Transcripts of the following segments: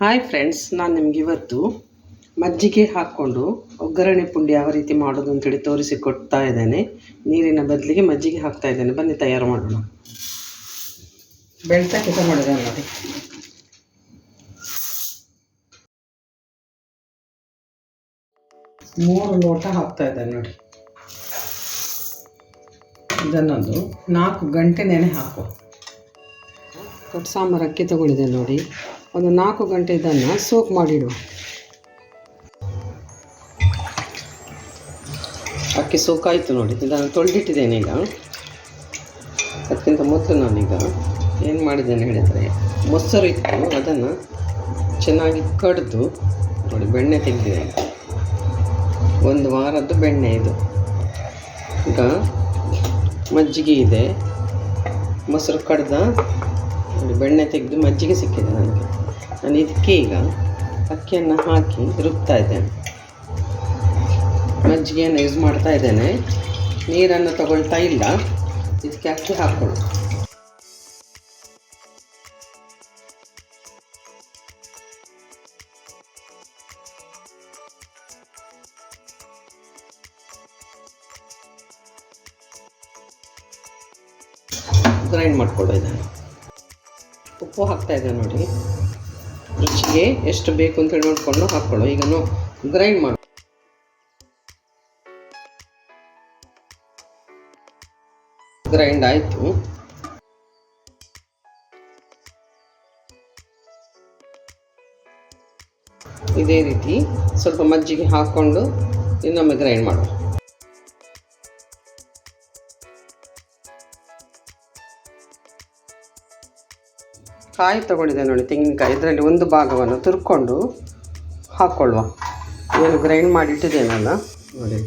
Hi friends ನಾನು ನಿಮ್ಗೆ ಇವತ್ತು ಮಜ್ಜಿಗೆ ಹಾಕ್ಕೊಂಡು ಒಗ್ಗರಣೆ ಪುಂಡಿ ಯಾವ ರೀತಿ ಮಾಡೋದು ಅಂತೇಳಿ ತೋರಿಸಿ ಕೊಡ್ತಾ ಇದ್ದೇನೆ. ನೀರಿನ ಬದಲಿಗೆ ಮಜ್ಜಿಗೆ ಹಾಕ್ತಾ ಇದ್ದೇನೆ. ಬನ್ನಿ ತಯಾರು ಮಾಡೋಣ. ಬೆಳ್ತಾ ಕೆಲಸ ಮಾಡಿದೆ ನೋಡಿ ಮೂರು ಲೋಟ ಹಾಕ್ತಾ ಇದ್ದೇನೆ ನೋಡಿ. ಇದನ್ನೊಂದು ನಾಲ್ಕು ಗಂಟೆ ನೆನೆ ಹಾಕು. ಕೊಟ್ಟು ಸಾಂಬಾರು ಅಕ್ಕಿ ತಗೊಂಡಿದ್ದೆ ನೋಡಿ. ಒಂದು ನಾಲ್ಕು ಗಂಟೆ ಇದನ್ನು ಸೋಕ್ ಮಾಡಿಡು. ಅಕ್ಕಿ ಸೋಕಾಯಿತು ನೋಡಿ, ಇದನ್ನು ತೊಳೆದಿಟ್ಟಿದ್ದೇನೆ ಈಗ. ಅದಕ್ಕಿಂತ ಮೊದಲು ನಾನೀಗ ಏನು ಮಾಡಿದ್ದೇನೆ ಹೇಳಿದರೆ, ಮೊಸರು ಇತ್ತು, ಅದನ್ನು ಚೆನ್ನಾಗಿ ಕಡಿದು ನೋಡಿ, ಬೆಣ್ಣೆ ತೆಗೆದಿದೆ. ಒಂದು ವಾರದ್ದು ಬೆಣ್ಣೆ ಇದು. ಈಗ ಮಜ್ಜಿಗೆ ಇದೆ, ಮೊಸರು ಕಡ್ದ ನೋಡಿ ಬೆಣ್ಣೆ ತೆಗೆದು ಮಜ್ಜಿಗೆ ಸಿಕ್ಕಿದೆ ನನಗೆ. ನಾನು ಇದಕ್ಕೆ ಈಗ ಅಕ್ಕಿಯನ್ನು ಹಾಕಿ ರುಬ್ತಾ ಇದ್ದೇನೆ. ಮಜ್ಜಿಗೆಯನ್ನು ಯೂಸ್ ಮಾಡ್ತಾ ಇದ್ದೇನೆ. ನೀರನ್ನು ತಗೊಳ್ತಾ ಇಲ್ಲ. ಇದಕ್ಕೆ ಅಕ್ಕಿ ಹಾಕ್ಕೊಳ್ಳಿ ಗ್ರೈಂಡ್ ಮಾಡ್ಕೊಳ್ಳೋ ಇದನ್ನು ಉಪ್ಪು ಹಾಕ್ತಾ ಇದ್ದೇನೆ ನೋಡಿ. ರುಚಿಗೆ ಎಷ್ಟು ಬೇಕು ಅಂತೇಳಿ ನೋಡಿಕೊಂಡು ಹಾಕೊಳ್ಳೋ ಈಗ ಗ್ರೈಂಡ್ ಮಾಡು ಗ್ರೈಂಡ್ ಆಯಿತು. ಇದೇ ರೀತಿ ಸ್ವಲ್ಪ ಮಜ್ಜಿಗೆ ಹಾಕ್ಕೊಂಡು ಇನ್ನೊಮ್ಮೆ ಗ್ರೈಂಡ್ ಮಾಡುವ ಕಾಯಿ ತಗೊಂಡಿದ್ದೆ ನೋಡಿ, ತೆಂಗಿನಕಾಯಿ. ಇದರಲ್ಲಿ ಒಂದು ಭಾಗವನ್ನು ತುರ್ಕೊಂಡು ಹಾಕ್ಕೊಳ್ಳುವ ಏನು ಗ್ರೈಂಡ್ ಮಾಡಿ ಇಟ್ಟಿದ್ದೇನಲ್ಲ ನೋಡಿ.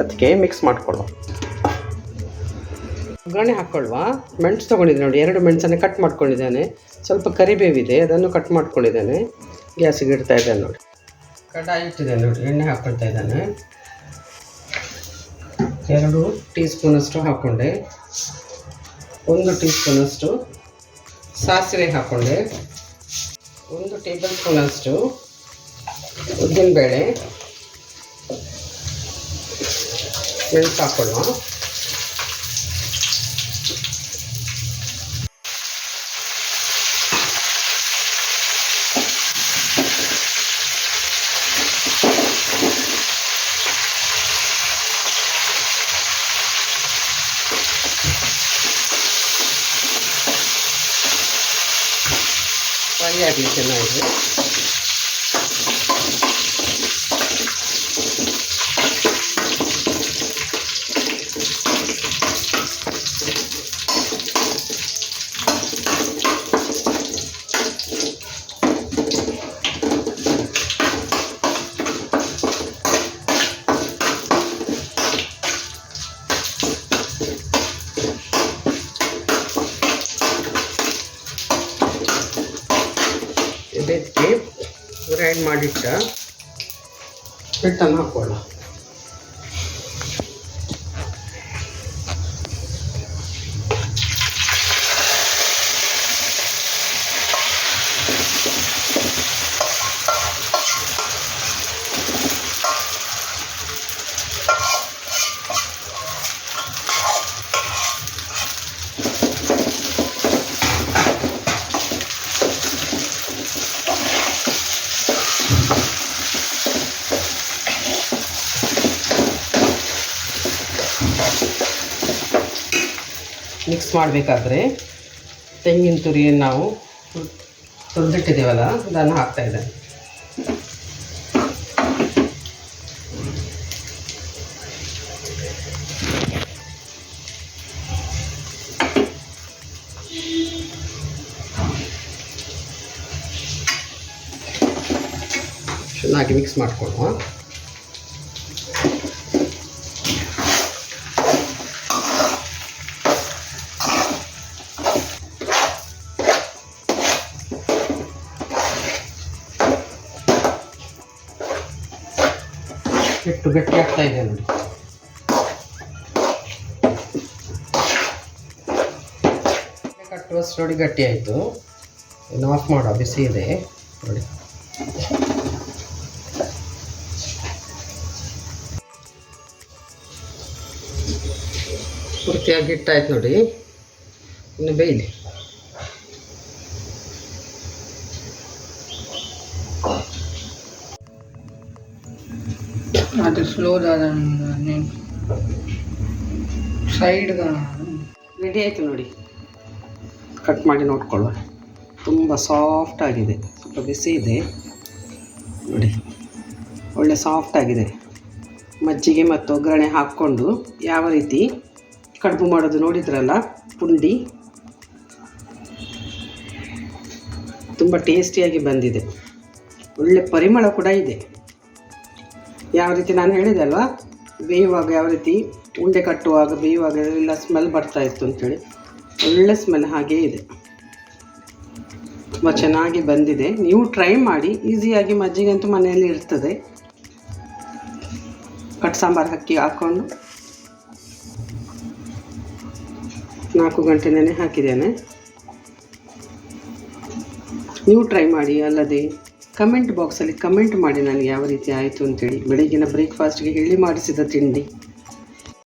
ಅದಕ್ಕೆ ಮಿಕ್ಸ್ ಮಾಡ್ಕೊಳ್ಳುವ ಒಗ್ಗರಣೆ ಹಾಕ್ಕೊಳ್ಳುವ ಮೆಣಸು ತೊಗೊಂಡಿದ್ದೆ ನೋಡಿ, ಎರಡು ಮೆಣಸನ್ನು ಕಟ್ ಮಾಡ್ಕೊಂಡಿದ್ದೇನೆ. ಸ್ವಲ್ಪ ಕರಿಬೇವಿದೆ, ಅದನ್ನು ಕಟ್ ಮಾಡ್ಕೊಂಡಿದ್ದೇನೆ. ಗ್ಯಾಸಿಗೆ ಇಡ್ತಾ ಇದ್ದೇನೆ ನೋಡಿ. ಕಡಾಯಿ ಇಟ್ಟಿದ್ದೇನೆ ನೋಡಿ, ಎಣ್ಣೆ ಹಾಕ್ಕೊಳ್ತಾ ಇದ್ದಾನೆ. ಎರಡು ಟೀ ಸ್ಪೂನಷ್ಟು ಹಾಕ್ಕೊಂಡೆ. ಒಂದು ಟೀ ಸ್ಪೂನಷ್ಟು ಸಾಸಿವೆ ಹಾಕ್ಕೊಂಡೆ ಒಂದು ಟೇಬಲ್ ಸ್ಪೂನಷ್ಟು ಉದ್ದಿನಬೇಳೆ. ಮೆಣಸು ಹಾಕ್ಕೊಳ್ಳುವ ಫ್ರೈ ಆಗಲಿ ಚೆನ್ನಾಗಿ ಇದಕ್ಕೆ ಗ್ರೈಂಡ್ ಮಾಡಿಟ್ಟ ಹಿಟ್ಟನ್ನು ಹಾಕೊಳ್ಳ ಮಿಕ್ಸ್ ಮಾಡಬೇಕಾದ್ರೆ ತೆಂಗಿನ ತುರಿಯನ್ನು ನಾವು ತುರಿದಿಟ್ಟಿದ್ದೇವಲ್ಲ ಅದನ್ನು ಹಾಕ್ತಾ ಇದ್ದೇನೆ. ಚೆನ್ನಾಗಿ ಮಿಕ್ಸ್ ಮಾಡ್ಕೊಳ್ಳುವ. ಹಿಟ್ಟು ಗಟ್ಟಿ ಆಗ್ತಾ ಇದೆ ನೋಡಿ. ಕಟ್ಟುವಷ್ಟು ನೋಡಿ ಗಟ್ಟಿ ಆಯಿತು. ಇನ್ನು ಆಫ್ ಮಾಡೋ ಬಿಸಿ ಇದೆ. ನೋಡಿ. ಪೂರ್ತಿಯಾಗಿ ಹಿಟ್ಟಾಯ್ತು ನೋಡಿ. ಇನ್ನು ಬೇಯಲಿ. ಅದು ಸ್ಲೋದಾದ ಸೈಡ್ಗ ರೆಡಿ ಆಯಿತು ನೋಡಿ. ಕಟ್ ಮಾಡಿ ನೋಡ್ಕೊಳ್ಳುವ ತುಂಬ ಸಾಫ್ಟ್ ಆಗಿದೆ. ಸ್ವಲ್ಪ ಬಿಸಿ ಇದೆ. ನೋಡಿ. ಒಳ್ಳೆ ಸಾಫ್ಟ್ ಆಗಿದೆ. ಮಜ್ಜಿಗೆ ಮತ್ತು ಒಗ್ಗರಣೆ ಹಾಕ್ಕೊಂಡು ಯಾವ ರೀತಿ ಕಡುಬು ಮಾಡೋದು ನೋಡಿದ್ರಲ್ಲ? ಪುಂಡಿ. ತುಂಬ ಟೇಸ್ಟಿಯಾಗಿ ಬಂದಿದೆ. ಒಳ್ಳೆ ಪರಿಮಳ ಕೂಡ ಇದೆ. ಯಾವ ರೀತಿ ನಾನು ಹೇಳಿದೆ ಅಲ್ವಾ ಬೇಯುವಾಗ ಯಾವ ರೀತಿ ಉಂಡೆ ಕಟ್ಟುವಾಗ ಬೇಯುವಾಗ ಎಲ್ಲ ಸ್ಮೆಲ್ ಬರ್ತಾ ಇತ್ತು ಅಂತೇಳಿ. ಒಳ್ಳೆ ಸ್ಮೆಲ್ ಹಾಗೇ ಇದೆ. ತುಂಬ ಚೆನ್ನಾಗಿ ಬಂದಿದೆ. ನೀವು ಟ್ರೈ ಮಾಡಿ. ಈಸಿಯಾಗಿ ಮಜ್ಜಿಗೆ ಅಂತೂ ಮನೆಯಲ್ಲಿ ಇರ್ತದೆ. ಕಟ್ ಸಾಂಬಾರು ಹಾಕಿ ಹಾಕ್ಕೊಂಡು ನಾಲ್ಕು ಗಂಟೆ ನೆನೆ ಹಾಕಿದ್ದೇನೆ. ನೀವು ಟ್ರೈ ಮಾಡಿ, ಅಲ್ಲದೆ ಕಮೆಂಟ್ ಬಾಕ್ಸಲ್ಲಿ ಕಮೆಂಟ್ ಮಾಡಿ ನನಗೆ ಯಾವ ರೀತಿ ಆಯಿತು ಅಂತೇಳಿ. ಬೆಳಗಿನ ಬ್ರೇಕ್ಫಾಸ್ಟ್ಗೆ ಹೇಳಿ ಮಾಡಿಸಿದ ತಿಂಡಿ.